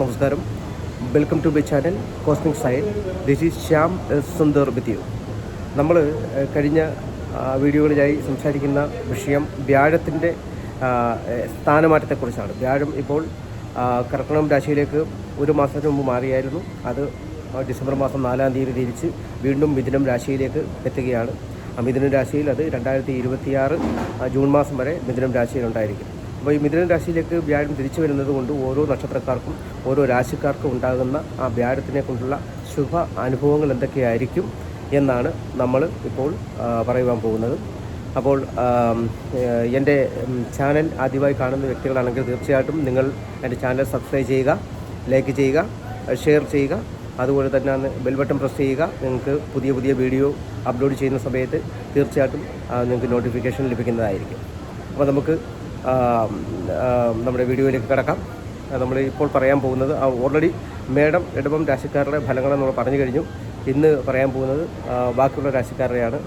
നമസ്കാരം. Welcome to my channel cosmic sign this is Shyam Sundar with നമ്മൾ കഴിഞ്ഞ വീഡിയോകളിലായി സംസാരിക്കുന്ന വിഷയം വ്യാഴത്തിന്റെ സ്ഥാനമാറ്റത്തെക്കുറിച്ചാണ്. വ്യാഴം ഇപ്പോൾ കർക്കണം രാശിയിലേക്ക് ഒരു മാസത്തിന് മുമ്പ് മാറിയായിരുന്നു. അത് ഡിസംബർ മാസം നാലാം തീയതി തിരിച്ച് വീണ്ടും മിഥുനം രാശിയിലേക്ക് എത്തുകയാണ്. മിഥുനം രാശിയിൽ അത് രണ്ടായിരത്തി ഇരുപത്തിയാറ് ജൂൺ മാസം വരെ മിഥുനം രാശിയിലുണ്ടായിരിക്കും. അപ്പോൾ ഈ മിഥുന രാശിയിലേക്ക് വ്യാഴം തിരിച്ചു വരുന്നത് കൊണ്ട് ഓരോ നക്ഷത്രക്കാർക്കും ഓരോ രാശിക്കാർക്കും ഉണ്ടാകുന്ന ആ വ്യാഴത്തിനെ കൊണ്ടുള്ള ശുഭ അനുഭവങ്ങൾ എന്തൊക്കെയായിരിക്കും എന്നാണ് നമ്മൾ ഇപ്പോൾ പറയുവാൻ പോകുന്നത്. അപ്പോൾ എന്റെ ചാനൽ ആദ്യമായി കാണുന്ന വ്യക്തികളാണെങ്കിൽ തീർച്ചയായിട്ടും നിങ്ങൾ എന്റെ ചാനൽ സബ്സ്ക്രൈബ് ചെയ്യുക ലൈക്ക് ചെയ്യുക ഷെയർ ചെയ്യുക അതുപോലെ തന്നെ ബെൽ ബട്ടൺ പ്രസ് ചെയ്യുക. നിങ്ങൾക്ക് പുതിയ പുതിയ വീഡിയോ അപ്ലോഡ് ചെയ്യുന്ന സമയത്ത് തീർച്ചയായിട്ടും നിങ്ങൾക്ക് നോട്ടിഫിക്കേഷൻ ലഭിക്കുന്നതായിരിക്കും. അപ്പോൾ നമുക്ക് നമ്മുടെ വീഡിയോയിലേക്ക് കിടക്കാം. നമ്മൾ ഇപ്പോൾ പറയാൻ പോകുന്നത് ഓൾറെഡി മേഡം ഇടവം രാശിക്കാരുടെ ഫലങ്ങളെന്ന് നമ്മൾ പറഞ്ഞു കഴിഞ്ഞു. ഇന്ന് പറയാൻ പോകുന്നത് ബാക്കിയുള്ള രാശിക്കാരുടെയാണ്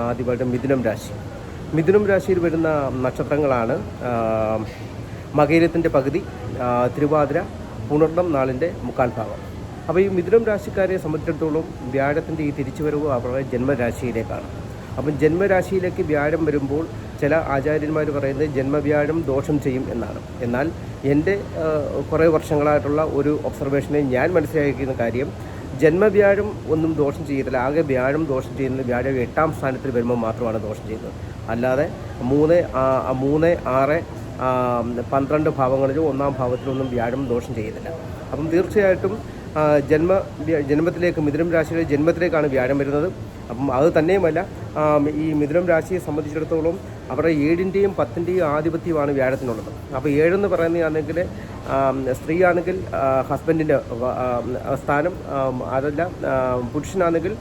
ആദ്യമായിട്ട് മിഥുനം രാശി. മിഥുനം രാശിയിൽ വരുന്ന നക്ഷത്രങ്ങളാണ് മകയിരത്തിന്റെ പകുതി തിരുവാതിര പുണർണം നാളിന്റെ മുക്കാൽ ഭാഗം. അപ്പോൾ ഈ മിഥുനം രാശിക്കാരെ സംബന്ധിച്ചിടത്തോളം വ്യാഴത്തിന്റെ ഈ തിരിച്ചുവരവ് അവരുടെ ജന്മരാശിയിലേക്കാണ്. അപ്പം ജന്മരാശിയിലേക്ക് വ്യാഴം വരുമ്പോൾ ചില ആചാര്യന്മാർ പറയുന്നത് ജന്മവ്യാഴം ദോഷം ചെയ്യും എന്നാണ്. എന്നാൽ എന്റെ കുറേ വർഷങ്ങളായിട്ടുള്ള ഒരു ഒബ്സർവേഷനെ ഞാൻ മനസ്സിലാക്കിയിരിക്കുന്ന കാര്യം ജന്മവ്യാഴം ഒന്നും ദോഷം ചെയ്യത്തില്ല. ആകെ വ്യാഴം ദോഷം ചെയ്യുന്നത് വ്യാഴം എട്ടാം സ്ഥാനത്തിൽ വരുമ്പോൾ മാത്രമാണ് ദോഷം ചെയ്യുന്നത്. അല്ലാതെ മൂന്ന് മൂന്ന് ആറ് പന്ത്രണ്ട് ഭാവങ്ങളിലും ഒന്നാം ഭാവത്തിലൊന്നും വ്യാഴം ദോഷം ചെയ്യുന്നില്ല. അപ്പം തീർച്ചയായിട്ടും ജന്മ ജന്മത്തിലേക്ക് മിഥുനം രാശിയിലെ ജന്മത്തിലേക്കാണ് വ്യാഴം വരുന്നത്. അപ്പം അത് തന്നെയുമല്ല ഈ മിഥുനം രാശിയെ സംബന്ധിച്ചിടത്തോളം അവരുടെ ഏഴിന്റെയും പത്തിന്റെയും ആധിപത്യമാണ് വ്യാഴത്തിനുള്ളത്. അപ്പോൾ ഏഴെന്ന് പറയുന്നതാണെങ്കിൽ സ്ത്രീ ആണെങ്കിൽ ഹസ്ബൻഡിന്റെ സ്ഥാനം അതല്ല പുരുഷനാണെങ്കിൽ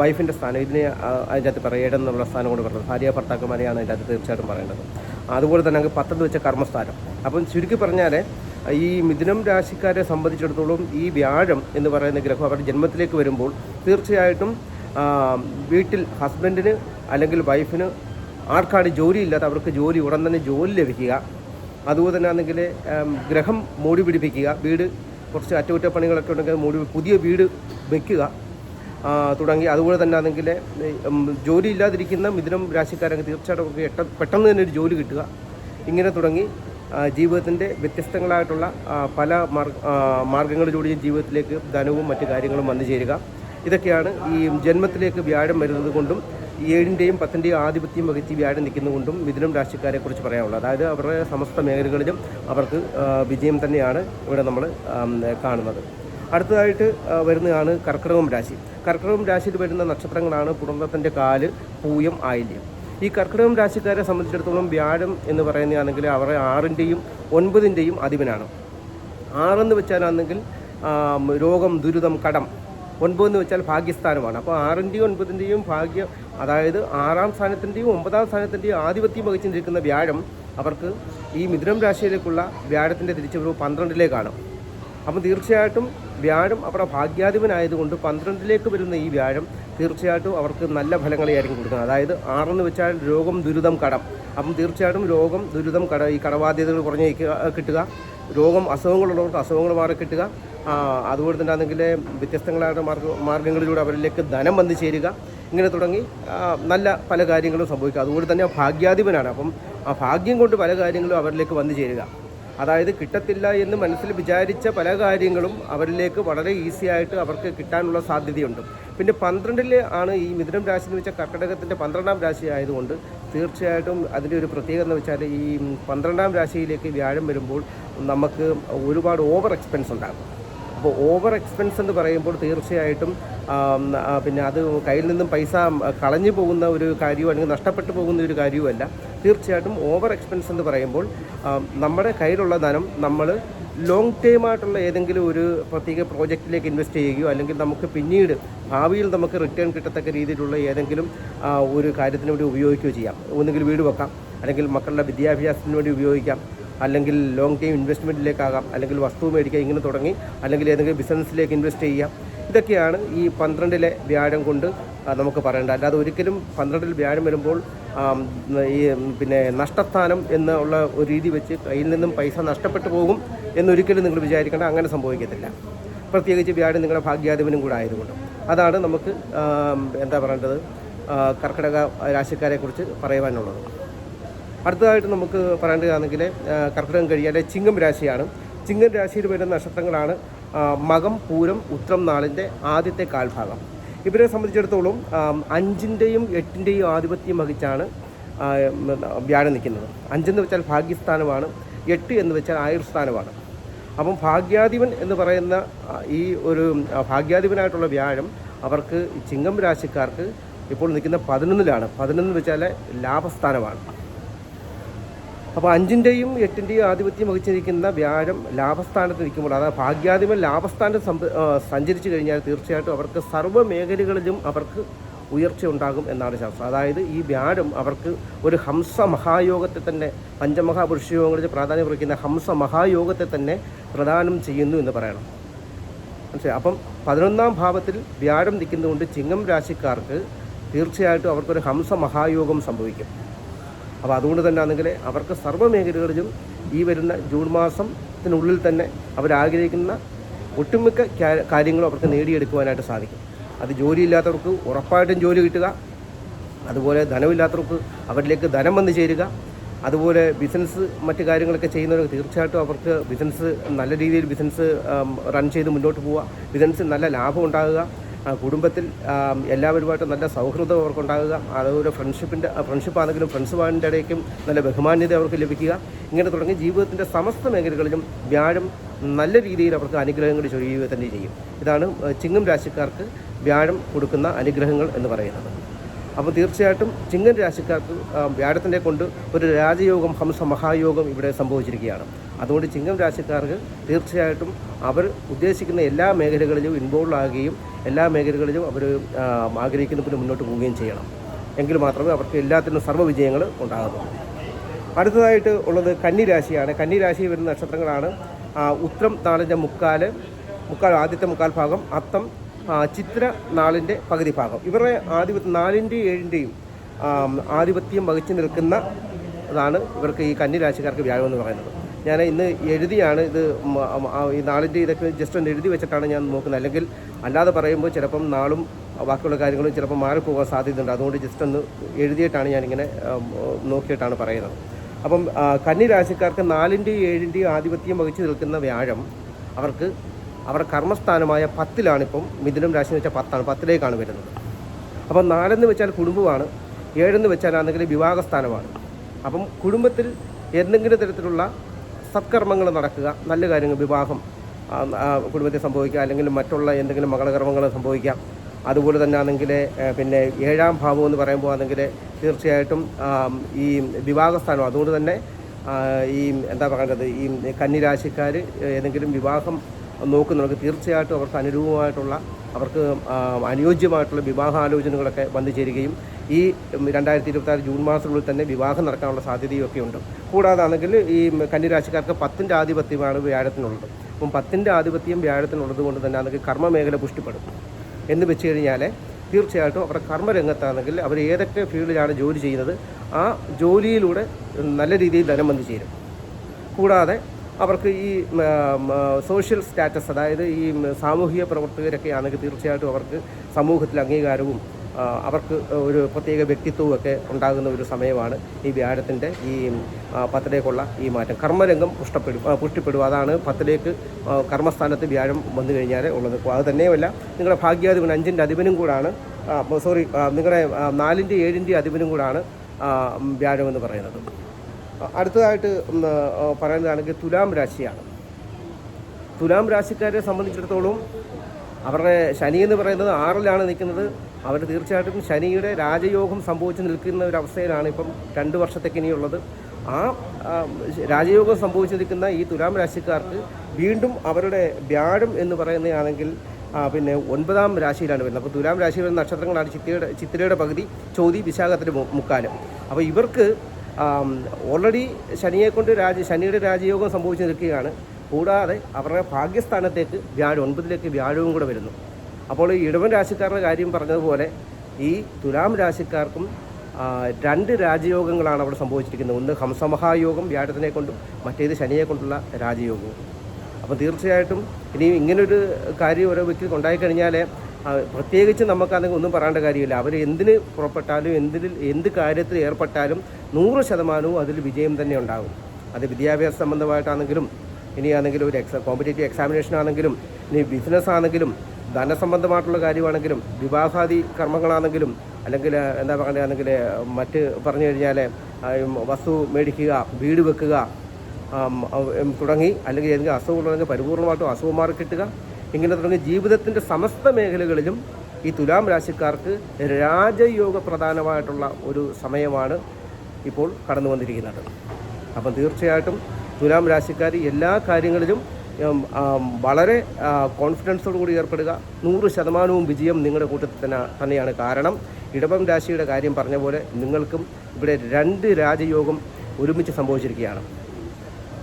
വൈഫിന്റെ സ്ഥാനം. ഇതിനെ അതിന്റെ അകത്ത് പറയാം. ഏഴെന്നുള്ള സ്ഥാനം കൊണ്ട് പറയുന്നത്. ഭാര്യ ഭർത്താക്കന്മാരെയാണ് അതിന്റെ അകത്ത് തീർച്ചയായിട്ടും പറയേണ്ടത്. അതുപോലെ തന്നെ അങ്ങ് പത്തെന്ന് വെച്ച കർമ്മസ്ഥാനം. അപ്പം ചുരുക്കി പറഞ്ഞാൽ ഈ മിഥുനം രാശിക്കാരെ സംബന്ധിച്ചിടത്തോളം ഈ വ്യാഴം എന്ന് പറയുന്ന ഗ്രഹം അവരുടെ ജന്മത്തിലേക്ക് വരുമ്പോൾ തീർച്ചയായിട്ടും വീട്ടിൽ ഹസ്ബൻഡിന് അല്ലെങ്കിൽ വൈഫിന് ആർക്കാണ് ജോലി ഇല്ലാത്ത അവർക്ക് ജോലി ഉടൻ തന്നെ ജോലി ലഭിക്കുക. അതുപോലെ തന്നെ ആണെങ്കിൽ ഗ്രഹം മൂടി പിടിപ്പിക്കുക. വീട് കുറച്ച് അറ്റകുറ്റപ്പണികളൊക്കെ ഉണ്ടെങ്കിൽ മൂടി പുതിയ വീട് വയ്ക്കുക തുടങ്ങി. അതുപോലെ തന്നെ ആണെങ്കിൽ ജോലി ഇല്ലാതിരിക്കുന്ന മിഥുനം രാശിക്കാരൊക്കെ തീർച്ചയായിട്ടും അവർക്ക് പെട്ടെന്ന് തന്നെ ഒരു ജോലി കിട്ടുക. ഇങ്ങനെ തുടങ്ങി. ജീവിതത്തിന്റെ വ്യത്യസ്തങ്ങളായിട്ടുള്ള പല മാർഗ മാർഗങ്ങളിലൂടെയും ജീവിതത്തിലേക്ക് ധനവും മറ്റു കാര്യങ്ങളും വന്നു ചേരുക. ഇതൊക്കെയാണ് ഈ ജന്മത്തിലേക്ക് വ്യാഴം വരുന്നത് കൊണ്ടും ഏഴിന്റെയും പത്തിന്റെയും ആധിപത്യം വഹിച്ച് വ്യാഴം നിൽക്കുന്നതുകൊണ്ടും മിഥുനം രാശിക്കാരെക്കുറിച്ച് പറയാനുള്ളത് അതായത് അവരുടെ സമസ്ത മേഖലകളിലും അവർക്ക് വിജയം തന്നെയാണ് ഇവിടെ നമ്മൾ കാണുന്നത്. അടുത്തതായിട്ട് വരുന്നതാണ് കർക്കിടകം രാശി. കർക്കിടകം രാശിയിൽ വരുന്ന നക്ഷത്രങ്ങളാണ് പുണർന്നത്തിന്റെ കാൽ പൂയം ആയില്യം. ഈ കർക്കിടകം രാശിക്കാരെ സംബന്ധിച്ചിടത്തോളം വ്യാഴം എന്ന് പറയുന്നതാണെങ്കിൽ അവരുടെ ആറിന്റെയും ഒൻപതിന്റെയും അധിപനാണ്. ആറെന്ന് വെച്ചാലാണെങ്കിൽ രോഗം ദുരിതം കടം ഒൻപതെന്ന് വെച്ചാൽ ഭാഗ്യസ്ഥാനമാണ്. അപ്പോൾ ആറിന്റെയും ഒൻപതിന്റെയും ഭാഗ്യം അതായത് ആറാം സ്ഥാനത്തിന്റെയും ഒമ്പതാം സ്ഥാനത്തിന്റെയും ആധിപത്യം വഹിച്ചു നിൽക്കുന്ന വ്യാഴം അവർക്ക് ഈ മിഥുനം രാശിയിലേക്കുള്ള വ്യാഴത്തിന്റെ തിരിച്ചുവരവ് പന്ത്രണ്ടിലേക്കാണ്. അപ്പം തീർച്ചയായിട്ടും വ്യാഴം അവരുടെ ഭാഗ്യാധിപനായതുകൊണ്ട് പന്ത്രണ്ടിലേക്ക് വരുന്ന ഈ വ്യാഴം തീർച്ചയായിട്ടും അവർക്ക് നല്ല ഫലങ്ങളെയായിരിക്കും കൊടുക്കുന്നത്. അതായത് ആറെന്ന് വെച്ചാൽ രോഗം ദുരിതം കടം. അപ്പം തീർച്ചയായിട്ടും രോഗം ദുരിതം കട ഈ കടബാധ്യതകൾ കുറഞ്ഞ് കിട്ടുക. രോഗം അസുഖങ്ങളുള്ളവർക്ക് അസുഖങ്ങൾ മാറി കിട്ടുക അതുപോലെ തന്നെ ആണെങ്കിൽ വ്യത്യസ്തങ്ങളായ മാർഗ മാർഗങ്ങളിലൂടെ അവരിലേക്ക് ധനം വന്നു ചേരുക. ഇങ്ങനെ തുടങ്ങി നല്ല പല കാര്യങ്ങളും സംഭവിക്കുക. അതുപോലെ തന്നെ ഭാഗ്യാധിപനാണ്. അപ്പം ആ ഭാഗ്യം കൊണ്ട് പല കാര്യങ്ങളും അവരിലേക്ക് വന്നു ചേരുക. അതായത് കിട്ടത്തില്ല എന്ന് മനസ്സിൽ വിചാരിച്ച പല കാര്യങ്ങളും അവരിലേക്ക് വളരെ ഈസി ആയിട്ട് അവർക്ക് കിട്ടാനുള്ള സാധ്യതയുണ്ട്. പിന്നെ പന്ത്രണ്ടിൽ ആണ് ഈ മിഥുനം രാശി എന്ന് വെച്ചാൽ കർക്കിടകത്തിന്റെ പന്ത്രണ്ടാം രാശി ആയതുകൊണ്ട് തീർച്ചയായിട്ടും അതിന്റെ ഒരു പ്രത്യേകത എന്ന് വെച്ചാൽ ഈ പന്ത്രണ്ടാം രാശിയിലേക്ക് വ്യാഴം വരുമ്പോൾ നമുക്ക് ഒരുപാട് ഓവർ എക്സ്പെൻസ് ഉണ്ടാകും. അപ്പോൾ ഓവർ എക്സ്പെൻസ് എന്ന് പറയുമ്പോൾ തീർച്ചയായിട്ടും പിന്നെ അത് കയ്യിൽ നിന്നും പൈസ കളഞ്ഞു പോകുന്ന ഒരു കാര്യമോ അല്ലെങ്കിൽ നഷ്ടപ്പെട്ടു പോകുന്ന ഒരു കാര്യവുമല്ല. തീർച്ചയായിട്ടും ഓവർ എക്സ്പെൻസ് എന്ന് പറയുമ്പോൾ നമ്മുടെ കയ്യിലുള്ള ധനം നമ്മൾ ലോങ് ടേം ആയിട്ടുള്ള ഏതെങ്കിലും ഒരു പ്രത്യേക പ്രോജക്റ്റിലേക്ക് ഇൻവെസ്റ്റ് ചെയ്യുകയോ അല്ലെങ്കിൽ നമുക്ക് പിന്നീട് ഭാവിയിൽ നമുക്ക് റിട്ടേൺ കിട്ടത്തക്ക രീതിയിലുള്ള ഏതെങ്കിലും ഒരു കാര്യത്തിന് വേണ്ടി ഉപയോഗിക്കുകയോ ചെയ്യാം. ഒന്നുകിൽ വീട് വെക്കാം അല്ലെങ്കിൽ മക്കളുടെ വിദ്യാഭ്യാസത്തിന് വേണ്ടി ഉപയോഗിക്കാം അല്ലെങ്കിൽ ലോങ് ടൈം ഇൻവെസ്റ്റ്മെന്റിലേക്കാകാം അല്ലെങ്കിൽ വസ്തു മേടിക്കുക ഇങ്ങനെ തുടങ്ങി അല്ലെങ്കിൽ ഏതെങ്കിലും ബിസിനസ്സിലേക്ക് ഇൻവെസ്റ്റ് ചെയ്യാം ഇതൊക്കെയാണ് ഈ പന്ത്രണ്ടിലെ വ്യാഴം കൊണ്ട് നമുക്ക് പറയേണ്ടത്. അല്ലാതെ ഒരിക്കലും പന്ത്രണ്ടിൽ വ്യാഴം വരുമ്പോൾ ഈ പിന്നെ നഷ്ടസ്ഥാനം എന്നുള്ള ഒരു രീതി വെച്ച് കയ്യിൽ നിന്നും പൈസ നഷ്ടപ്പെട്ടു പോകും എന്നൊരിക്കലും നിങ്ങൾ വിചാരിക്കേണ്ട അങ്ങനെ സംഭവിക്കത്തില്ല. പ്രത്യേകിച്ച് വ്യാഴം നിങ്ങളുടെ ഭാഗ്യാധിപനും കൂടെ ആയതുകൊണ്ട്. അതാണ് നമുക്ക് എന്താ പറയേണ്ടത്? കർക്കിടക രാശിക്കാരെക്കുറിച്ച് പറയുവാനുള്ളത്. അടുത്തതായിട്ട് നമുക്ക് പറയേണ്ടതാണെങ്കിൽ കർക്കിടകം കഴിയാതെ ചിങ്ങം രാശിയാണ്. ചിങ്ങം രാശിയിൽ വരുന്ന നക്ഷത്രങ്ങളാണ് മകം പൂരം ഉത്രം നാളിന്റെ ആദ്യത്തെ കാൽഭാഗം. ഇവരെ സംബന്ധിച്ചിടത്തോളം അഞ്ചിന്റെയും എട്ടിന്റെയും ആധിപത്യം വഹിച്ചാണ് വ്യാഴം നിൽക്കുന്നത്. അഞ്ചെന്ന് വെച്ചാൽ ഭാഗ്യസ്ഥാനമാണ് എട്ട് എന്ന് വെച്ചാൽ ആയുർസ്ഥാനമാണ്. അപ്പം ഭാഗ്യാധിപൻ എന്ന് പറയുന്ന ഈ ഒരു ഭാഗ്യാധിപനായിട്ടുള്ള വ്യാഴം അവർക്ക് ചിങ്ങം രാശിക്കാർക്ക് ഇപ്പോൾ നിൽക്കുന്ന പതിനൊന്നിലാണ്. പതിനൊന്ന് വെച്ചാൽ ലാഭസ്ഥാനമാണ്. അപ്പോൾ അഞ്ചിന്റെയും എട്ടിന്റെയും ആധിപത്യം വഹിച്ചിരിക്കുന്ന വ്യാഴം ലാഭസ്ഥാനത്ത് നിൽക്കുമ്പോൾ അതായത് ഭാഗ്യാധിപൻ ലാഭസ്ഥാനത്ത് സഞ്ചരിച്ചു കഴിഞ്ഞാൽ തീർച്ചയായിട്ടും അവർക്ക് സർവ മേഖലകളിലും അവർക്ക് ഉയർച്ച ഉണ്ടാകും എന്നാണ് ശാസ്ത്രം. അതായത് ഈ വ്യാഴം അവർക്ക് ഒരു ഹംസ മഹായോഗത്തെ തന്നെ പഞ്ചമഹാപുരുഷ യോഗങ്ങളിൽ പ്രാധാന്യം കുറിക്കുന്ന ഹംസ മഹായോഗത്തെ തന്നെ പ്രദാനം ചെയ്യുന്നു എന്ന് പറയണം. മനസ്സിലായി? അപ്പം പതിനൊന്നാം ഭാവത്തിൽ വ്യാഴം നിൽക്കുന്നതുകൊണ്ട് ചിങ്ങം രാശിക്കാർക്ക് തീർച്ചയായിട്ടും അവർക്കൊരു ഹംസ മഹായോഗം സംഭവിക്കും. അപ്പോൾ അതുകൊണ്ട് തന്നെ ആണെങ്കിൽ അവർക്ക് സർവ മേഖലകളിലും ഈ വരുന്ന ജൂൺ മാസത്തിനുള്ളിൽ തന്നെ അവരാഗ്രഹിക്കുന്ന ഒട്ടുമിക്ക കാര്യങ്ങളും അവർക്ക് നേടിയെടുക്കുവാനായിട്ട് സാധിക്കും. അത് ജോലിയില്ലാത്തവർക്ക് ഉറപ്പായിട്ടും ജോലി കിട്ടുക. അതുപോലെ ധനമില്ലാത്തവർക്ക് അവരിലേക്ക് ധനം വന്നു ചേരുക. അതുപോലെ ബിസിനസ് മറ്റ് കാര്യങ്ങളൊക്കെ ചെയ്യുന്നവർക്ക് തീർച്ചയായിട്ടും അവർക്ക് ബിസിനസ് നല്ല രീതിയിൽ ബിസിനസ് റൺ ചെയ്ത് മുന്നോട്ട് പോവുക. ബിസിനസ്സിൽ നല്ല ലാഭം ഉണ്ടാകുക. കുടുംബത്തിൽ എല്ലാവരുമായിട്ടും നല്ല സൗഹൃദം അവർക്കുണ്ടാകുക. അതുപോലെ ഫ്രണ്ട്ഷിപ്പിന്റെ ഫ്രണ്ട്ഷിപ്പ് ആണെങ്കിലും ഫ്രണ്ട്സുമാരുടെ ഇടയ്ക്കും നല്ല ബഹുമാന്യത അവർക്ക് ലഭിക്കുക. ഇങ്ങനെ തുടങ്ങി ജീവിതത്തിന്റെ സമസ്ത മേഖലകളിലും വ്യാഴം നല്ല രീതിയിൽ അവർക്ക് അനുഗ്രഹങ്ങൾ ചൊരിയുക തന്നെ ചെയ്യും. ഇതാണ് ചിങ്ങം രാശിക്കാർക്ക് വ്യാഴം കൊടുക്കുന്ന അനുഗ്രഹങ്ങൾ എന്ന് പറയുന്നത്. അപ്പോൾ തീർച്ചയായിട്ടും ചിങ്ങൻ രാശിക്കാർക്ക് വ്യാഴത്തിന്റെ കൊണ്ട് ഒരു രാജയോഗം ഹംസ മഹായോഗം ഇവിടെ സംഭവിച്ചിരിക്കുകയാണ്. അതുകൊണ്ട് ചിങ്ങം രാശിക്കാർക്ക് തീർച്ചയായിട്ടും അവർ ഉദ്ദേശിക്കുന്ന എല്ലാ മേഖലകളിലും ഇൻവോൾവ് ആകുകയും എല്ലാ മേഖലകളിലും അവർ ആഗ്രഹിക്കുന്നതിന് മുന്നോട്ട് പോവുകയും ചെയ്യണം. എങ്കിൽ മാത്രമേ അവർക്ക് എല്ലാത്തിനും സർവ വിജയങ്ങൾ ഉണ്ടാകുന്നുള്ളൂ അടുത്തതായിട്ട് ഉള്ളത് കന്നിരാശിയാണ് കന്നിരാശി വരുന്ന നക്ഷത്രങ്ങളാണ് ഉത്രം താളിന്റെ മുക്കാൽ മുക്കാൽ ആദ്യത്തെ മുക്കാൽ ഭാഗം അത്തം ചിത്ര നാളിന്റെ പകുതി ഭാഗം. ഇവരുടെ ആധിപത്യം നാലിന്റെയും ഏഴിന്റെയും ആധിപത്യം വഹിച്ചു നിൽക്കുന്ന അതാണ് ഇവർക്ക് ഈ കന്നിരാശിക്കാർക്ക് വ്യാഴം എന്ന് പറയുന്നത്. ഞാൻ ഇന്ന് എഴുതിയാണ് ഇത് ഈ നാളിന്റെ ഇതൊക്കെ ജസ്റ്റ് ഒന്ന് എഴുതി വെച്ചിട്ടാണ് ഞാൻ നോക്കുന്നത്. അല്ലെങ്കിൽ അല്ലാതെ പറയുമ്പോൾ ചിലപ്പം നാളും ബാക്കിയുള്ള കാര്യങ്ങളും ചിലപ്പോൾ മാറിപ്പോകാൻ സാധ്യതയുണ്ട്. അതുകൊണ്ട് ജസ്റ്റ് ഒന്ന് എഴുതിയിട്ടാണ് ഞാനിങ്ങനെ നോക്കിയിട്ടാണ് പറയുന്നത്. അപ്പം കന്നിരാശിക്കാർക്ക് കന്നി രാശിക്കാർക്ക് നാലിന്റെയും ഏഴിന്റെയും ആധിപത്യം വഹിച്ചു നിൽക്കുന്ന വ്യാഴം അവർക്ക് അവരുടെ കർമ്മസ്ഥാനമായ പത്തിലാണിപ്പം മിഥുനം രാശി എന്ന് വെച്ചാൽ പത്താണ്. പത്തിലേക്കാണ് വരുന്നത്. അപ്പം നാലെന്ന് വെച്ചാൽ കുടുംബമാണ് ഏഴെന്ന് വെച്ചാലാണെങ്കിൽ വിവാഹസ്ഥാനമാണ്. അപ്പം കുടുംബത്തിൽ എന്തെങ്കിലും തരത്തിലുള്ള സത്കർമ്മങ്ങൾ നടക്കുക നല്ല കാര്യങ്ങൾ വിവാഹം കുടുംബത്തിൽ സംഭവിക്കുക അല്ലെങ്കിൽ മറ്റുള്ള എന്തെങ്കിലും മകളകർമ്മങ്ങൾ സംഭവിക്കാം. അതുപോലെ തന്നെ ആണെങ്കിൽ പിന്നെ ഏഴാം ഭാവം എന്ന് പറയുമ്പോൾ ആണെങ്കിൽ തീർച്ചയായിട്ടും ഈ വിവാഹസ്ഥാനം. അതുകൊണ്ട് തന്നെ ഈ എന്താ പറയേണ്ടത്? ഈ കന്നിരാശിക്കാർ ഏതെങ്കിലും വിവാഹം നോക്കുന്നവർക്ക് തീർച്ചയായിട്ടും അവർക്ക് അനുരൂപമായിട്ടുള്ള അവർക്ക് അനുയോജ്യമായിട്ടുള്ള വിവാഹാലോചനകളൊക്കെ വന്നു ചേരുകയും ഈ രണ്ടായിരത്തി ഇരുപത്തി ജൂൺ മാസത്തിനുള്ളിൽ തന്നെ വിവാഹം നടക്കാനുള്ള സാധ്യതയൊക്കെ ഉണ്ട് കൂടാതാണെങ്കിൽ ഈ കന്നിരാശിക്കാർക്ക് പത്തിന്റെ ആധിപത്യമാണ് വ്യാഴത്തിനുള്ളത്. അപ്പം പത്തിന്റെ ആധിപത്യം വ്യാഴത്തിനുള്ളത് കൊണ്ട് തന്നെ അതൊക്കെ കർമ്മമേഖല പുഷ്ടിപ്പെടും. എന്ന് വെച്ച് കഴിഞ്ഞാൽ തീർച്ചയായിട്ടും അവരുടെ കർമ്മരംഗത്താണെങ്കിൽ അവർ ഏതൊക്കെ ഫീൽഡിലാണ് ജോലി ചെയ്യുന്നത് ആ ജോലിയിലൂടെ നല്ല രീതിയിൽ ധനം വന്നു ചേരും. കൂടാതെ അവർക്ക് ഈ സോഷ്യൽ സ്റ്റാറ്റസ് അതായത് ഈ സാമൂഹിക പ്രവർത്തകരൊക്കെ ആണെങ്കിൽ തീർച്ചയായിട്ടും അവർക്ക് സമൂഹത്തിൽ അംഗീകാരവും അവർക്ക് ഒരു പ്രത്യേക വ്യക്തിത്വവും ഒക്കെ ഉണ്ടാകുന്ന ഒരു സമയമാണ് ഈ വ്യാഴത്തിന്റെ ഈ പത്തിലേക്കുള്ള ഈ മാറ്റം. കർമ്മരംഗം പുഷ്ടപ്പെടും പുഷ്ടിപ്പെടും. അതാണ് പത്തിലേക്ക് കർമ്മസ്ഥാനത്ത് വ്യാഴം വന്നു കഴിഞ്ഞാൽ ഉള്ളത്. അത് തന്നെയുമല്ല നിങ്ങളുടെ ഭാഗ്യാധിപൻ അഞ്ചിന്റെ അധിപനും കൂടാണ് സോറി നിങ്ങളുടെ നാലിന്റെ ഏഴിന്റെ അധിപനും കൂടാണ് വ്യാഴം എന്ന് പറയുന്നത്. അടുത്തതായിട്ട് പറയുന്നതാണെങ്കിൽ തുലാം രാശിയാണ്. തുലാം രാശിക്കാരെ സംബന്ധിച്ചിടത്തോളം അവരുടെ ശനി എന്ന് പറയുന്നത് ആറിലാണ് നിൽക്കുന്നത്. അവർ തീർച്ചയായിട്ടും ശനിയുടെ രാജയോഗം സംഭവിച്ച് നിൽക്കുന്ന ഒരു അവസ്ഥയിലാണ് ഇപ്പം രണ്ട് വർഷത്തേക്ക് ഇനിയുള്ളത്. ആ രാജയോഗം സംഭവിച്ച് നിൽക്കുന്ന ഈ തുലാം രാശിക്കാർക്ക് വീണ്ടും അവരുടെ വ്യാഴം എന്ന് പറയുന്നതാണെങ്കിൽ പിന്നെ ഒൻപതാം രാശിയിലാണ് വരുന്നത്. അപ്പോൾ തുലാം രാശിയിൽ വരുന്ന നക്ഷത്രങ്ങളാണ് ചിത്തിരയുടെ ചിത്തിരയുടെ പകുതി ചോതി വിശാഖത്തിന്റെ മുക്കാലും. അപ്പോൾ ഇവർക്ക് ഓൾറെഡി ശനിയെ കൊണ്ട് രാജ ശനിയുടെ രാജയോഗം സംഭവിച്ചു നിൽക്കുകയാണ്. കൂടാതെ അവരുടെ ഭാഗ്യസ്ഥാനത്തേക്ക് വ്യാഴം ഒൻപതിലേക്ക് വ്യാഴവും കൂടെ വരുന്നു. അപ്പോൾ ഈ ഇടവൻ രാശിക്കാരുടെ കാര്യം പറഞ്ഞതുപോലെ ഈ തുലാം രാശിക്കാർക്കും രണ്ട് രാജയോഗങ്ങളാണ് അവിടെ സംഭവിച്ചിരിക്കുന്നത്. ഒന്ന് ഹംസമഹായോഗം വ്യാഴത്തിനെ കൊണ്ടും മറ്റേത് ശനിയെ കൊണ്ടുള്ള രാജയോഗവും. അപ്പോൾ തീർച്ചയായിട്ടും ഇനി ഇങ്ങനൊരു കാര്യം ഓരോ വ്യക്തിക്ക് ഉണ്ടായിക്കഴിഞ്ഞാൽ പ്രത്യേകിച്ച് നമുക്കാണെങ്കിൽ ഒന്നും പറയേണ്ട കാര്യമില്ല. അവർ എന്തിന് പുറപ്പെട്ടാലും എന്തിൽ എന്ത് കാര്യത്തിൽ ഏർപ്പെട്ടാലും നൂറ് ശതമാനവും അതിൽ വിജയം തന്നെ ഉണ്ടാകും. അത് വിദ്യാഭ്യാസ സംബന്ധമായിട്ടാണെങ്കിലും ഇനിയാണെങ്കിലും ഒരു എക്സാം കോമ്പറ്റേറ്റീവ് എക്സാമിനേഷൻ ആണെങ്കിലും ഇനി ബിസിനസ് ആണെങ്കിലും ധനസംബന്ധമായിട്ടുള്ള കാര്യമാണെങ്കിലും വിവാഹാദി കർമ്മങ്ങളാണെങ്കിലും അല്ലെങ്കിൽ എന്താ പറയുകയാണെങ്കിൽ മറ്റ് പറഞ്ഞു കഴിഞ്ഞാൽ വസ്തു മേടിക്കുക വീട് വെക്കുക തുടങ്ങി അല്ലെങ്കിൽ ഏതെങ്കിലും അസുഖമുള്ളതെങ്കിൽ പരിപൂർണമായിട്ടും അസുഖമാറി കിട്ടുക ഇങ്ങനെ തുടങ്ങി ജീവിതത്തിന്റെ സമസ്ത മേഖലകളിലും ഈ തുലാം രാശിക്കാർക്ക് രാജയോഗ പ്രധാനമായിട്ടുള്ള ഒരു സമയമാണ് ഇപ്പോൾ കടന്നു വന്നിരിക്കുന്നത്. അപ്പം തീർച്ചയായിട്ടും തുലാം രാശിക്കാർ എല്ലാ കാര്യങ്ങളിലും വളരെ കോൺഫിഡൻസോടു കൂടി ഏർപ്പെടുക. നൂറ് ശതമാനവും വിജയം നിങ്ങളുടെ കൂട്ടത്തിൽ തന്നെ തന്നെയാണ് കാരണം. ഇടവം രാശിയുടെ കാര്യം പറഞ്ഞ പോലെ നിങ്ങൾക്കും ഇവിടെ രണ്ട് രാജയോഗം ഒരുമിച്ച് സംഭവിച്ചിരിക്കുകയാണ്.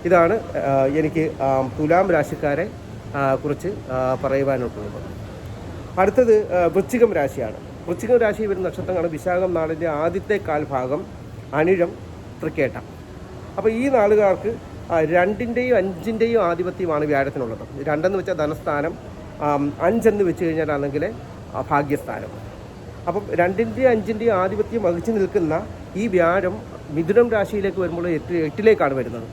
ഇതാണ് എനിക്ക് തുലാം രാശിക്കാരെ കുറിച്ച് പറയുവാനുള്ളത്. അടുത്തത് വൃശ്ചികം രാശിയാണ്. വൃശ്ചികം രാശിയിൽ വരുന്ന നക്ഷത്രങ്ങളാണ് വിശാഖം നാളിന്റെ ആദ്യത്തെ കാൽഭാഗം അനിഴം തൃക്കേട്ട. അപ്പോൾ ഈ നാളുകാർക്ക് രണ്ടിന്റെയും അഞ്ചിന്റെയും ആധിപത്യമാണ് വ്യാഴത്തിനുള്ളത്. രണ്ടെന്ന് വെച്ചാൽ ധനസ്ഥാനം അഞ്ചെന്ന് വെച്ച് കഴിഞ്ഞാലാണെങ്കിൽ ഭാഗ്യസ്ഥാനം. അപ്പം രണ്ടിന്റെയും അഞ്ചിന്റെയും ആധിപത്യം വഹിച്ചു നിൽക്കുന്ന ഈ വ്യാഴം മിഥുനം രാശിയിലേക്ക് വരുമ്പോൾ എട്ട് എട്ടിലേക്കാണ് വരുന്നത്.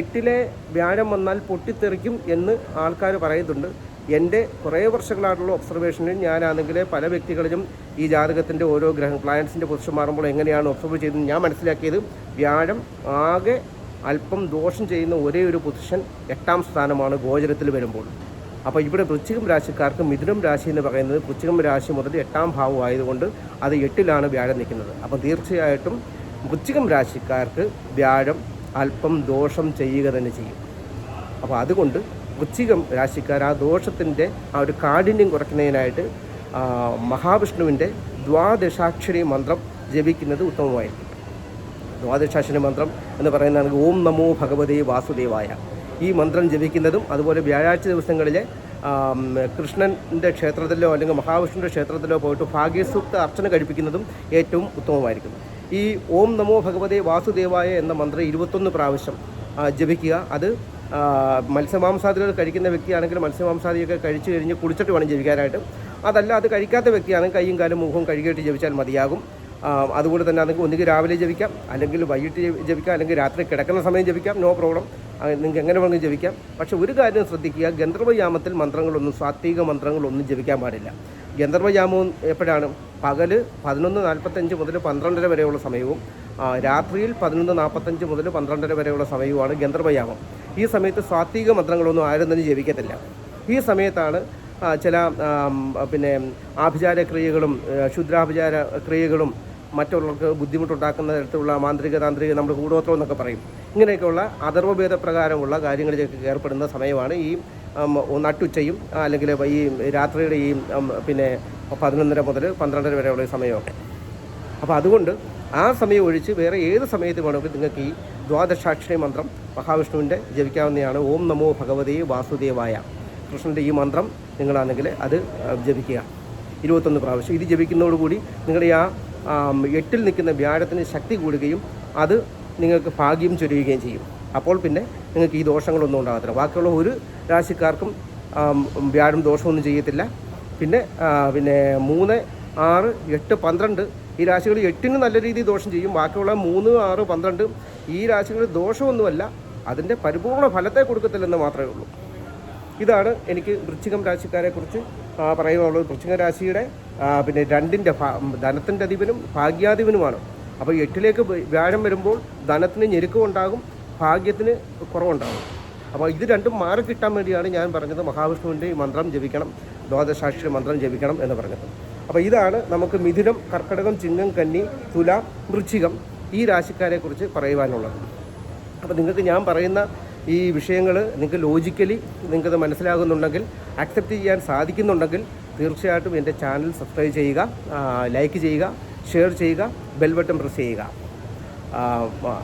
എട്ടിലെ വ്യാഴം വന്നാൽ പൊട്ടിത്തെറിക്കും എന്ന് ആൾക്കാർ പറയുന്നുണ്ട്. എന്റെ കുറേ വർഷങ്ങളായിട്ടുള്ള ഒബ്സർവേഷനിൽ ഞാനാണെങ്കിൽ പല വ്യക്തികളിലും ഈ ജാതകത്തിന്റെ ഓരോ ഗ്രഹ പ്ലാനറ്റ്സിന്റെ പൊസിഷൻ മാറുമ്പോൾ എങ്ങനെയാണ് ഒബ്സർവ് ചെയ്തത് ഞാൻ മനസ്സിലാക്കിയത് വ്യാഴം ആകെ അല്പം ദോഷം ചെയ്യുന്ന ഒരേ ഒരു പൊസിഷൻ എട്ടാം സ്ഥാനമാണ് ഗോചരത്തിൽ വരുമ്പോൾ. അപ്പോൾ ഇവിടെ വൃശ്ചികം രാശിക്കാർക്ക് മിഥുനം രാശി എന്ന് പറയുന്നത് വൃശ്ചികം രാശി മുതൽ എട്ടാം ഭാവം ആയതുകൊണ്ട് അത് എട്ടിലാണ് വ്യാഴം നിൽക്കുന്നത്. അപ്പോൾ തീർച്ചയായിട്ടും വൃശ്ചികം രാശിക്കാർക്ക് വ്യാഴം അല്പം ദോഷം ചെയ്യുക തന്നെ ചെയ്യും. അപ്പോൾ അതുകൊണ്ട് വൃശ്ചികം രാശിക്കാർ ആ ദോഷത്തിന്റെ ആ ഒരു കാഠിന്യം കുറയ്ക്കുന്നതിനായിട്ട് മഹാവിഷ്ണുവിന്റെ ദ്വാദശാക്ഷരി മന്ത്രം ജപിക്കുന്നത് ഉത്തമമായിരിക്കും. ദ്വാദശാക്ഷരി മന്ത്രം എന്ന് പറയുന്നതാണ് ഓം നമോ ഭഗവതേ വാസുദേവായ. ഈ മന്ത്രം ജപിക്കുന്നതും അതുപോലെ വ്യാഴാഴ്ച ദിവസങ്ങളിലെ കൃഷ്ണന്റെ ക്ഷേത്രത്തിലോ അല്ലെങ്കിൽ മഹാവിഷ്ണുവിന്റെ ക്ഷേത്രത്തിലോ പോയിട്ട് ഭാഗ്യസൂക്ത അർച്ചന കഴിപ്പിക്കുന്നതും ഏറ്റവും ഉത്തമമായിരിക്കും. ഈ ഓം നമോ ഭഗവതേ വാസുദേവായ എന്ന മന്ത്രം ഇരുപത്തൊന്ന് പ്രാവശ്യം ജപിക്കുക. അത് മത്സ്യമാംസാദികൾ കഴിക്കുന്ന വ്യക്തിയാണെങ്കിൽ മത്സ്യമാംസാദിയൊക്കെ കഴിച്ചു കഴിഞ്ഞ് കുളിച്ചിട്ട് വേണം ജപിക്കാനായിട്ട്. അതല്ല അത് കഴിക്കാത്ത വ്യക്തിയാണെങ്കിൽ കൈയും കാലും മുഖവും കഴുകിയിട്ട് ജപിച്ചാൽ മതിയാകും. അതുകൊണ്ട് തന്നെ നിങ്ങൾക്ക് ഒന്നുകിൽ രാവിലെ ജപിക്കാം അല്ലെങ്കിൽ വൈകിട്ട് ജപിക്കാം അല്ലെങ്കിൽ രാത്രി കിടക്കുന്ന സമയം ജപിക്കാം നോ പ്രോബ്ലം. നിങ്ങൾക്ക് എങ്ങനെ വേണമെങ്കിലും ജപിക്കാം. പക്ഷേ ഒരു കാര്യം ശ്രദ്ധിക്കുക ഗന്ധർവയാമത്തിൽ മന്ത്രങ്ങളൊന്നും സാത്വിക മന്ത്രങ്ങളൊന്നും ജപിക്കാൻ പാടില്ല. ഗന്ധർവയാമവും എപ്പോഴാണ്? പകൽ പതിനൊന്ന് നാൽപ്പത്തഞ്ച് മുതൽ പന്ത്രണ്ടര വരെയുള്ള സമയവും രാത്രിയിൽ പതിനൊന്ന് നാൽപ്പത്തഞ്ച് മുതൽ പന്ത്രണ്ടര വരെയുള്ള സമയവുമാണ് ഗന്ധർവയാമം ഈ സമയത്ത് സാത്വിക മന്ത്രങ്ങളൊന്നും ആരും തന്നെ ജപിക്കത്തില്ല ഈ സമയത്താണ് ചില പിന്നെ ആഭിചാര ക്രിയകളും ക്ഷുദ്രാഭിചാര ക്രിയകളും മറ്റുള്ളവർക്ക് ബുദ്ധിമുട്ടുണ്ടാക്കുന്ന തരത്തിലുള്ള മാന്ത്രിക താന്ത്രിക നമ്മൾ കൂടോത്രം എന്നൊക്കെ പറയും. ഇങ്ങനെയൊക്കെയുള്ള അഥർവഭേദ പ്രകാരമുള്ള കാര്യങ്ങളിലേക്ക് ഏർപ്പെടുന്ന സമയമാണ് ഈ നട്ടുച്ചയും അല്ലെങ്കിൽ ഈ രാത്രിയുടെ ഈ പിന്നെ പതിനൊന്നര മുതൽ പന്ത്രണ്ടര വരെയുള്ള സമയമൊക്കെ അപ്പോൾ അതുകൊണ്ട് ആ സമയം ഒഴിച്ച് വേറെ ഏത് സമയത്ത് വേണമെങ്കിൽ നിങ്ങൾക്ക് ഈ ദ്വാദശാക്ഷരി മന്ത്രം മഹാവിഷ്ണുവിന്റെ ജപിക്കാവുന്നതാണ്. ഓം നമോ ഭഗവതേ വാസുദേവായ. കൃഷ്ണന്റെ ഈ മന്ത്രം നിങ്ങളാണെങ്കിൽ അത് ജപിക്കുക. ഇരുപത്തൊന്ന് പ്രാവശ്യം. ഇത് ജപിക്കുന്നതോടുകൂടി നിങ്ങളുടെ ആം, എട്ടിൽ നിൽക്കുന്ന വ്യാഴത്തിന് ശക്തി കൂടുകയും അത് നിങ്ങൾക്ക് ഭാഗ്യം ചൊരിയുകയും ചെയ്യും. അപ്പോൾ പിന്നെ നിങ്ങൾക്ക് ഈ ദോഷങ്ങളൊന്നും ഉണ്ടാകത്തില്ല. ബാക്കിയുള്ള ഒരു രാശിക്കാർക്കും വ്യാഴം ദോഷമൊന്നും ചെയ്യത്തില്ല. പിന്നെ പിന്നെ മൂന്ന് ആറ് എട്ട് പന്ത്രണ്ട് ഈ രാശികൾ എട്ടിന് നല്ല രീതിയിൽ ദോഷം ചെയ്യും. ബാക്കിയുള്ള മൂന്ന് ആറ് പന്ത്രണ്ട് ഈ രാശികൾ ദോഷമൊന്നുമല്ല. അതിന്റെ പരിപൂർണ ഫലത്തെ കൊടുക്കത്തില്ലെന്ന് മാത്രമേ ഉള്ളൂ. ഇതാണ് എനിക്ക് വൃശ്ചികം രാശിക്കാരെക്കുറിച്ച് കുറിച്ച് പറയുവാനുള്ളത്. വൃശ്ചിക രാശിയുടെ പിന്നെ രണ്ടിന്റെ ധനത്തിന്റെ അധിപനും ഭാഗ്യാധിപനുമാണ്. അപ്പോൾ എട്ടിലേക്ക് വ്യാഴം വരുമ്പോൾ ധനത്തിന് ഞെരുക്കം ഉണ്ടാകും. ഭാഗ്യത്തിന് കുറവുണ്ടാകും അപ്പോൾ ഇത് രണ്ടും മാറി കിട്ടാൻ വേണ്ടിയാണ് ഞാൻ പറഞ്ഞത് മഹാവിഷ്ണുവിന്റെ മന്ത്രം ജപിക്കണം ദ്വാദശാക്ഷരി മന്ത്രം ജപിക്കണം എന്ന് പറഞ്ഞത്. അപ്പോൾ ഇതാണ് നമുക്ക് മിഥുനം കർക്കടകം ചിങ്ങം കന്നി തുല വൃശ്ചികം ഈ രാശിക്കാരെ കുറിച്ച് പറയുവാനുള്ളത്. അപ്പോൾ നിങ്ങൾക്ക് ഞാൻ പറയുന്ന ഈ വിഷയങ്ങൾ നിങ്ങൾക്ക് ലോജിക്കലി നിങ്ങൾക്കത് മനസ്സിലാകുന്നുണ്ടെങ്കിൽ അക്സെപ്റ്റ് ചെയ്യാൻ സാധിക്കുന്നുണ്ടെങ്കിൽ തീർച്ചയായിട്ടും എന്റെ ചാനൽ സബ്സ്ക്രൈബ് ചെയ്യുക ലൈക്ക് ചെയ്യുക ഷെയർ ചെയ്യുക ബെൽബട്ടൺ പ്രസ് ചെയ്യുക.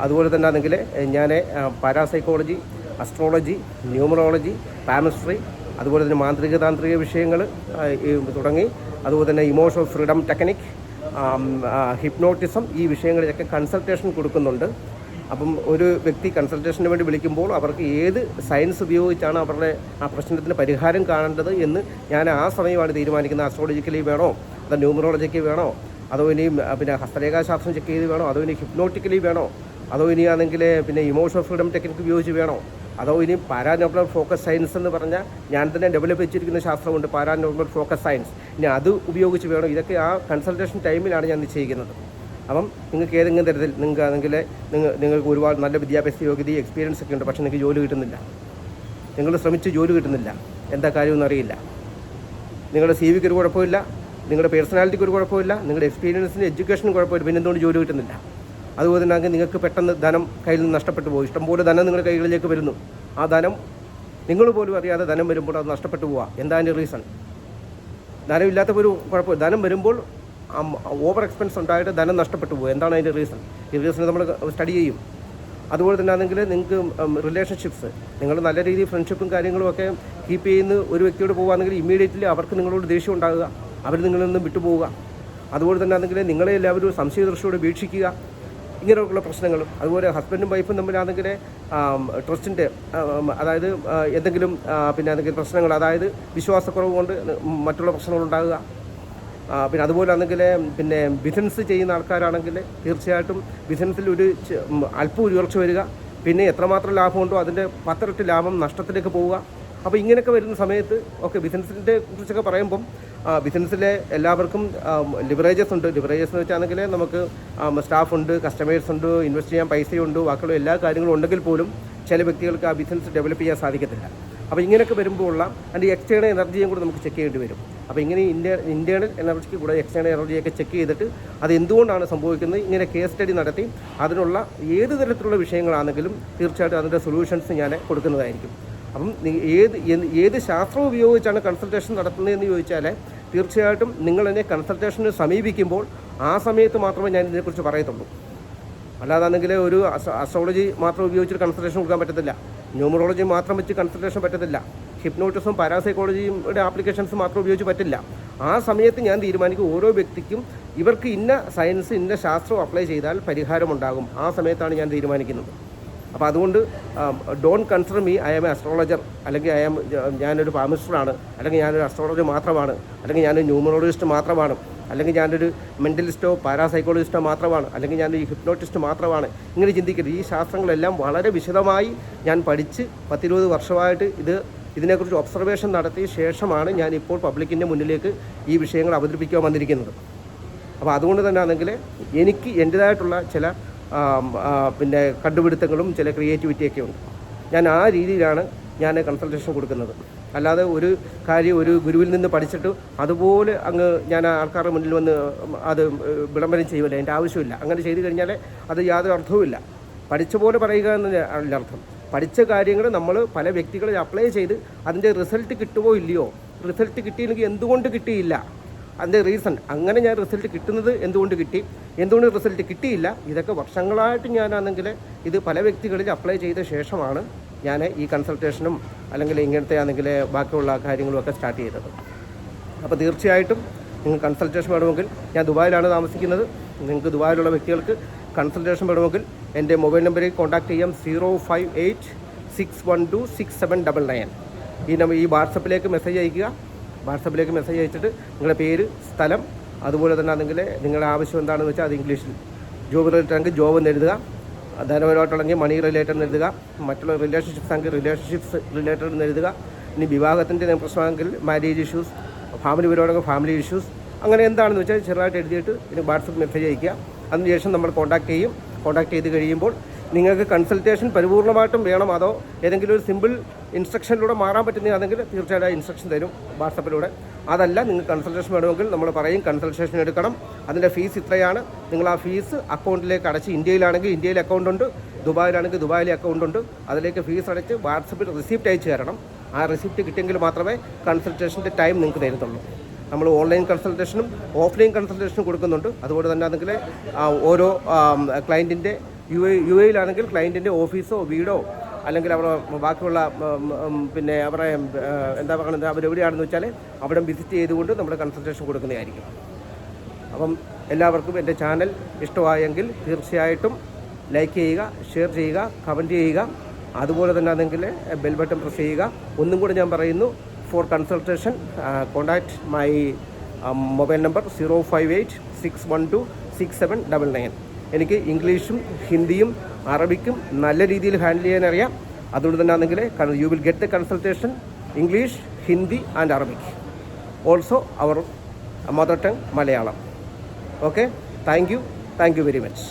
അതുപോലെ തന്നെ ആണെങ്കിൽ ഞാൻ പാരാസൈക്കോളജി അസ്ട്രോളജി ന്യൂമറോളജി പാമിസ്ട്രി അതുപോലെ തന്നെ മാന്ത്രിക താന്ത്രിക വിഷയങ്ങൾ തുടങ്ങി. അതുപോലെ തന്നെ ഇമോഷണൽ ഫ്രീഡം ടെക്നിക് ഹിപ്നോട്ടിസം ഈ വിഷയങ്ങളിലൊക്കെ കൺസൾട്ടേഷൻ കൊടുക്കുന്നുണ്ട്. അപ്പം ഒരു വ്യക്തി കൺസൾട്ടേഷന് വേണ്ടി വിളിക്കുമ്പോൾ അവർക്ക് ഏത് സയൻസ് ഉപയോഗിച്ചാണ് അവരുടെ ആ പ്രശ്നത്തിന് പരിഹാരം കാണേണ്ടത് എന്ന് ഞാൻ ആ സമയമാണ് തീരുമാനിക്കുന്നത്. ആസ്ട്രോളജിക്കലി വേണോ? അതോ ന്യൂമറോളജിക്ക് വേണോ? അതോ ഇനി പിന്നെ ഹസ്തരേഖാശാസ്ത്രം ചെക്ക് ചെയ്ത് വേണോ? അതോ ഇനി ഹിപ്നോട്ടിക്കലി വേണോ? അതോ ഇനി ആണെങ്കിൽ പിന്നെ ഇമോഷണൽ ഫ്രീഡം ടെക്നിക്ക് ഉപയോഗിച്ച് വേണോ? അതോ ഇനി പാരാനോർമൽ ഫോക്കസ് സയൻസ് എന്ന് പറഞ്ഞാൽ ഞാൻ തന്നെ ഡെവലപ്പ് ചെയ്തിരിക്കുന്ന ശാസ്ത്രമുണ്ട് പാരാനോർമൽ ഫോക്കസ് സയൻസ് ഇനി അത് ഉപയോഗിച്ച് വേണോ? ഇതൊക്കെ ആ കൺസൾട്ടേഷൻ ടൈമിലാണ് ഞാൻ നിശ്ചയിക്കുന്നത് അപ്പം നിങ്ങൾക്ക് ഏതെങ്കിലും തരത്തിൽ നിങ്ങൾക്ക് ആണെങ്കിൽ നിങ്ങൾ നിങ്ങൾക്ക് ഒരുപാട് നല്ല വിദ്യാഭ്യാസ യോഗ്യത എക്സ്പീരിയൻസ് ഒക്കെ ഉണ്ട് പക്ഷേ നിങ്ങൾക്ക് ജോലി കിട്ടുന്നില്ല. നിങ്ങൾ ശ്രമിച്ച് ജോലി കിട്ടുന്നില്ല. എന്താ കാര്യമൊന്നും അറിയില്ല. നിങ്ങളുടെ സി വിക്ക് ഒരു കുഴപ്പമില്ല. നിങ്ങളുടെ പേഴ്സണാലിറ്റിക്ക് ഒരു കുഴപ്പമില്ല നിങ്ങളുടെ എക്സ്പീരിയൻസിന് എഡ്യൂക്കേഷനും കുഴപ്പമില്ല പിന്നെ എന്തുകൊണ്ട് ജോലി കിട്ടുന്നില്ല. അതുപോലെ തന്നെ നിങ്ങൾക്ക് പെട്ടെന്ന് ധനം കയ്യിൽ നിന്ന് നഷ്ടപ്പെട്ടു പോകും. ഇഷ്ടംപോലെ ധനം നിങ്ങളുടെ കൈകളിലേക്ക് വരുന്നു. ആ ധനം നിങ്ങൾ പോലും അറിയാതെ ധനം വരുമ്പോൾ അത് നഷ്ടപ്പെട്ടു പോവുക എന്താണ് റീസൺ ധനമില്ലാത്ത ഒരു കുഴപ്പം ധനം വരുമ്പോൾ ഓവർ എക്സ്പെൻസ് ഉണ്ടായിട്ട് ധനം നഷ്ടപ്പെട്ടു പോകും എന്താണ് അതിന്റെ റീസൺ ഈ റീസൺ നമ്മൾ സ്റ്റഡി ചെയ്യും. അതുപോലെ തന്നെ ആണെങ്കിൽ നിങ്ങൾക്ക് റിലേഷൻഷിപ്സ് നിങ്ങൾ നല്ല രീതിയിൽ ഫ്രണ്ട്ഷിപ്പും കാര്യങ്ങളും ഒക്കെ കീപ്പ് ചെയ്യുന്ന ഒരു വ്യക്തിയോട് പോകുകയാണെങ്കിൽ ഇമ്മീഡിയറ്റ്ലി അവർക്ക് നിങ്ങളോട് ദേഷ്യം ഉണ്ടാകുക. അവർ നിങ്ങളിൽ നിന്ന് വിട്ടുപോവുക. അതുപോലെ തന്നെ ആണെങ്കിൽ നിങ്ങളെ എല്ലാവരും ഒരു സംശയ ദൃഷ്ടിയോടെ വീക്ഷിക്കുക. ഇങ്ങനെയൊക്കെയുള്ള പ്രശ്നങ്ങളും അതുപോലെ ഹസ്ബൻഡും വൈഫും തമ്മിലാണെങ്കിൽ ട്രസ്റ്റിന്റെ അതായത് എന്തെങ്കിലും പിന്നെ എന്തെങ്കിലും പ്രശ്നങ്ങൾ അതായത് വിശ്വാസക്കുറവ് കൊണ്ട് മറ്റുള്ള പ്രശ്നങ്ങളുണ്ടാകുക പിന്നെ അതുപോലെ ആണെങ്കിൽ പിന്നെ ബിസിനസ് ചെയ്യുന്ന ആൾക്കാരാണെങ്കിൽ തീർച്ചയായിട്ടും ബിസിനസ്സിൽ ഒരു അല്പം ഒരു ഉയർച്ച വരിക. പിന്നെ എത്രമാത്രം ലാഭമുണ്ടോ അതിന്റെ പത്തിരട്ടി ലാഭം നഷ്ടത്തിലേക്ക് പോവുക. അപ്പോൾ ഇങ്ങനെയൊക്കെ വരുന്ന സമയത്ത് ഓക്കെ ബിസിനസ്സിന്റെ കുറിച്ചൊക്കെ പറയുമ്പം ബിസിനസ്സിലെ എല്ലാവർക്കും ലിവറേജസ് ഉണ്ട്. ലിവറേജസ് എന്ന് വെച്ചാണെങ്കിൽ നമുക്ക് സ്റ്റാഫ് ഉണ്ട് കസ്റ്റമേഴ്സ് ഉണ്ട് ഇൻവെസ്റ്റ് ചെയ്യാൻ പൈസയുണ്ട് ബാക്കിയുള്ള എല്ലാ കാര്യങ്ങളും ഉണ്ടെങ്കിൽ പോലും ചില വ്യക്തികൾക്ക് ആ ബിസിനസ് ഡെവലപ്പ് ചെയ്യാൻ സാധിക്കത്തില്ല. അപ്പോൾ ഇങ്ങനെയൊക്കെ വരുമ്പോൾ ഉള്ള അതിന്റെ എക്സ്റ്റേണൽ എനർജിയും കൂടെ നമുക്ക് ചെക്ക് ചെയ്യേണ്ടി വരും. അപ്പോൾ ഇങ്ങനെ ഇന്ത്യ ഇന്റേണൽ എനർജിക്ക് കൂടെ എക്സ്റ്റേണൽ എനർജിയൊക്കെ ചെക്ക് ചെയ്തിട്ട് അത് എന്തുകൊണ്ടാണ് സംഭവിക്കുന്നത്? ഇങ്ങനെ കേസ് സ്റ്റഡി നടത്തി അതിനുള്ള ഏത് തരത്തിലുള്ള വിഷയങ്ങളാണെങ്കിലും തീർച്ചയായിട്ടും അതിന്റെ സൊല്യൂഷൻസ് ഞാൻ കൊടുക്കുന്നതായിരിക്കും. അപ്പം ഏത് ഏത് ശാസ്ത്രം ഉപയോഗിച്ചാണ് കൺസൾട്ടേഷൻ നടത്തുന്നതെന്ന് ചോദിച്ചാൽ തീർച്ചയായിട്ടും നിങ്ങൾ എന്നെ കൺസൾട്ടേഷന് സമീപിക്കുമ്പോൾ ആ സമയത്ത് മാത്രമേ ഞാൻ ഇതിനെക്കുറിച്ച് പറയത്തുള്ളൂ. അല്ലാതാണെങ്കിൽ ഒരു അസ്ട്രോളജി മാത്രം ഉപയോഗിച്ചിട്ട് കൺസൾട്ടേഷൻ കൊടുക്കാൻ പറ്റത്തില്ല. ന്യൂമറോളജി മാത്രം വെച്ച് കൺസൾട്ടേഷൻ പറ്റത്തില്ല. ഹിപ്നോട്ടിസും പാരാസൈക്കോളജിയുടെ ആപ്ലിക്കേഷൻസ് മാത്രം ഉപയോഗിച്ച് പറ്റില്ല. ആ സമയത്ത് ഞാൻ തീരുമാനിക്കും ഓരോ വ്യക്തിക്കും ഇവർക്ക് ഇന്ന സയൻസ് ഇന്ന ശാസ്ത്രം അപ്ലൈ ചെയ്താൽ പരിഹാരമുണ്ടാകും. ആ സമയത്താണ് ഞാൻ തീരുമാനിക്കുന്നത്. അപ്പോൾ അതുകൊണ്ട് don consider me I am a astrologer അല്ലെങ്കിൽ ഐ ആം ഞാനൊരു പാമിസ്റ്ററാണ് അല്ലെങ്കിൽ ഞാനൊരു അസ്ട്രോളജർ മാത്രമാണ്. അല്ലെങ്കിൽ ഞാനൊരു ന്യൂമറോളജിസ്റ്റ് മാത്രമാണ്. അല്ലെങ്കിൽ ഞാനൊരു മെന്റലിസ്റ്റോ പാരാസൈക്കോളജിസ്റ്റോ മാത്രമാണ്. അല്ലെങ്കിൽ ഞാനൊരു ഹിപ്നോട്ടിസ്റ്റ് മാത്രമാണ്. ഇങ്ങനെ ചിന്തിക്കരുത്. ഈ ശാസ്ത്രങ്ങളെല്ലാം വളരെ വിശദമായി ഞാൻ പഠിച്ച് പത്തിരുപത് വർഷമായിട്ട് ഇത് ഇതിനെക്കുറിച്ച് ഒബ്സർവേഷൻ നടത്തിയ ശേഷമാണ് ഞാൻ ഇപ്പോൾ പബ്ലിക്കിന്റെ മുന്നിലേക്ക് ഈ വിഷയങ്ങൾ അവതരിപ്പിക്കാൻ വന്നിരിക്കുന്നത്. അപ്പോൾ അതുകൊണ്ട് തന്നെ ആണെങ്കിൽ എനിക്ക് എന്റേതായിട്ടുള്ള ചില പിന്നെ കണ്ടുപിടുത്തങ്ങളും ചില ക്രിയേറ്റിവിറ്റിയൊക്കെ ഉണ്ട്. ഞാൻ ആ രീതിയിലാണ് ഞാൻ കൺസൾട്ടേഷൻ കൊടുക്കുന്നത്. അല്ലാതെ ഒരു കാര്യം ഒരു ഗുരുവിൽ നിന്ന് പഠിച്ചിട്ട് അതുപോലെ അങ്ങ് ഞാൻ ആൾക്കാരുടെ മുന്നിൽ വന്ന് അത് വിളംബരം ചെയ്യുമല്ലോ എന്റെ ആവശ്യമില്ല. അങ്ങനെ ചെയ്തു കഴിഞ്ഞാൽ അത് യാതൊരു അർത്ഥവുമില്ല പഠിച്ച പോലെ പറയുക എന്നല്ല അർത്ഥം. പഠിച്ച കാര്യങ്ങൾ നമ്മൾ പല വ്യക്തികളിൽ അപ്ലൈ ചെയ്ത് അതിന്റെ റിസൾട്ട് കിട്ടുമോ ഇല്ലയോ? റിസൾട്ട് കിട്ടിയില്ലെങ്കിൽ എന്തുകൊണ്ട് കിട്ടിയില്ല? അതിന്റെ റീസൺ. അങ്ങനെ ഞാൻ റിസൾട്ട് കിട്ടുന്നത് എന്തുകൊണ്ട് കിട്ടി? എന്തുകൊണ്ട് റിസൾട്ട് കിട്ടിയില്ല? ഇതൊക്കെ വർഷങ്ങളായിട്ട് ഞാനാണെങ്കിൽ ഇത് പല വ്യക്തികളിൽ അപ്ലൈ ചെയ്ത ശേഷമാണ് ഞാൻ ഈ കൺസൾട്ടേഷനും അല്ലെങ്കിൽ ഇങ്ങനത്തെ ആണെങ്കിൽ ബാക്കിയുള്ള കാര്യങ്ങളുമൊക്കെ സ്റ്റാർട്ട് ചെയ്തത്. അപ്പോൾ തീർച്ചയായിട്ടും നിങ്ങൾ കൺസൾട്ടേഷൻ വേണമെങ്കിൽ ഞാൻ ദുബായിലാണ് താമസിക്കുന്നത്. നിങ്ങൾക്ക് ദുബായിലുള്ള വ്യക്തികൾക്ക് കൺസൾട്ടേഷൻ വേണമെങ്കിൽ എന്റെ മൊബൈൽ നമ്പറിൽ കോൺടാക്ട് ചെയ്യാം. Zero five eight six one two six seven double nine. ഈ നമ്പർ ഈ വാട്സപ്പിലേക്ക് മെസ്സേജ് അയക്കുക വാട്സപ്പിലേക്ക് മെസ്സേജ് അയച്ചിട്ട് നിങ്ങളുടെ പേര് സ്ഥലം അതുപോലെ തന്നെ അല്ലെങ്കിൽ നിങ്ങളുടെ ആവശ്യം എന്താണെന്ന് വെച്ചാൽ അത് ഇംഗ്ലീഷിൽ. ജോബ് റിലേറ്റഡ് ആണെങ്കിൽ ജോബ് എന്ന് എഴുതുക. ധനപരമായിട്ടുള്ളെങ്കിൽ മണി റിലേറ്റഡ് എന്ന് എഴുതുക. മറ്റുള്ള റിലേഷൻഷിപ്സ് ആണെങ്കിൽ റിലേഷൻഷിപ്സ് റിലേറ്റഡ് എന്ന് എഴുതുക. ഇനി വിവാഹത്തിന്റെ പ്രശ്നമാണെങ്കിൽ മാരേജ് ഇഷ്യൂസ് ഫാമിലി പരമാണെങ്കിൽ ഫാമിലി ഇഷ്യൂസ് അങ്ങനെ എന്താണെന്ന് വെച്ചാൽ ചെറുതായിട്ട് എഴുതിയിട്ട് ഇനി വാട്സപ്പ് മെസ്സേജ് അയക്കുക അതിനുശേഷം നമ്മൾ കോൺടാക്ട് ചെയ്യും. കോൺടാക്ട് ചെയ്ത് കഴിയുമ്പോൾ നിങ്ങൾക്ക് കൺസൾട്ടേഷൻ പരിപൂർണമായിട്ടും വേണം. അതോ ഏതെങ്കിലും ഒരു സിമ്പിൾ ഇൻസ്ട്രക്ഷനിലൂടെ മാറാൻ പറ്റുന്നതാണെങ്കിൽ തീർച്ചയായിട്ടും ഇൻസ്ട്രക്ഷൻ തരും വാട്സപ്പിലൂടെ അതല്ല നിങ്ങൾക്ക് കൺസൾട്ടേഷൻ വേണമെങ്കിൽ നമ്മൾ പറയും കൺസൾട്ടേഷൻ എടുക്കണം. അതിന്റെ ഫീസ് ഇത്രയാണ്. നിങ്ങൾ ആ ഫീസ് അക്കൗണ്ടിലേക്ക് അടച്ച് ഇന്ത്യയിലാണെങ്കിൽ ഇന്ത്യയിൽ അക്കൗണ്ട് ഉണ്ട് ദുബായിലാണെങ്കിൽ ദുബായിലെ അക്കൗണ്ട് ഉണ്ട്. അതിലേക്ക് ഫീസ് അടച്ച് വാട്സപ്പിൽ റിസീപ്റ്റ് അയച്ചു തരണം. ആ റിസീപ്റ്റ് കിട്ടിയെങ്കിൽ മാത്രമേ കൺസൾട്ടേഷന്റെ ടൈം നിങ്ങൾക്ക് തരുന്നുള്ളൂ. നമ്മൾ ഓൺലൈൻ കൺസൾട്ടേഷനും ഓഫ്ലൈൻ കൺസൾട്ടേഷനും കൊടുക്കുന്നുണ്ട്. അതുപോലെ തന്നെ ആണെങ്കിൽ ഓരോ ക്ലയന്റിന്റെ യു എ യു എയിലാണെങ്കിൽ ക്ലയന്റിന്റെ ഓഫീസോ വീടോ അല്ലെങ്കിൽ അവരുടെ ബാക്കിയുള്ള പിന്നെ അവരുടെ എന്താ പറയുന്നത് അവരെവിടെയാണെന്ന് വെച്ചാൽ അവിടെ വിസിറ്റ് ചെയ്തുകൊണ്ട് നമ്മൾ കൺസൾട്ടേഷൻ കൊടുക്കുന്നതായിരിക്കും. അപ്പം എല്ലാവർക്കും എന്റെ ചാനൽ ഇഷ്ടമായെങ്കിൽ തീർച്ചയായിട്ടും ലൈക്ക് ചെയ്യുക ഷെയർ ചെയ്യുക കമന്റ് ചെയ്യുക. അതുപോലെ തന്നെ അതെങ്കിൽ ബെൽ ബട്ടൺ പ്രസ് ചെയ്യുക. ഒന്നും കൂടി ഞാൻ പറയുന്നു for consultation contact my mobile number zero five eight six one two six seven double nine എനിക്ക് ഇംഗ്ലീഷും ഹിന്ദിയും അറബിക്കും നല്ല രീതിയിൽ ഹാൻഡിൽ ചെയ്യാൻ അറിയാം അതുകൊണ്ട് തന്നെ ആണെങ്കിൽ you will get the consultation English Hindi and Arabic also our mother tongue Malayalam okay thank you thank you very much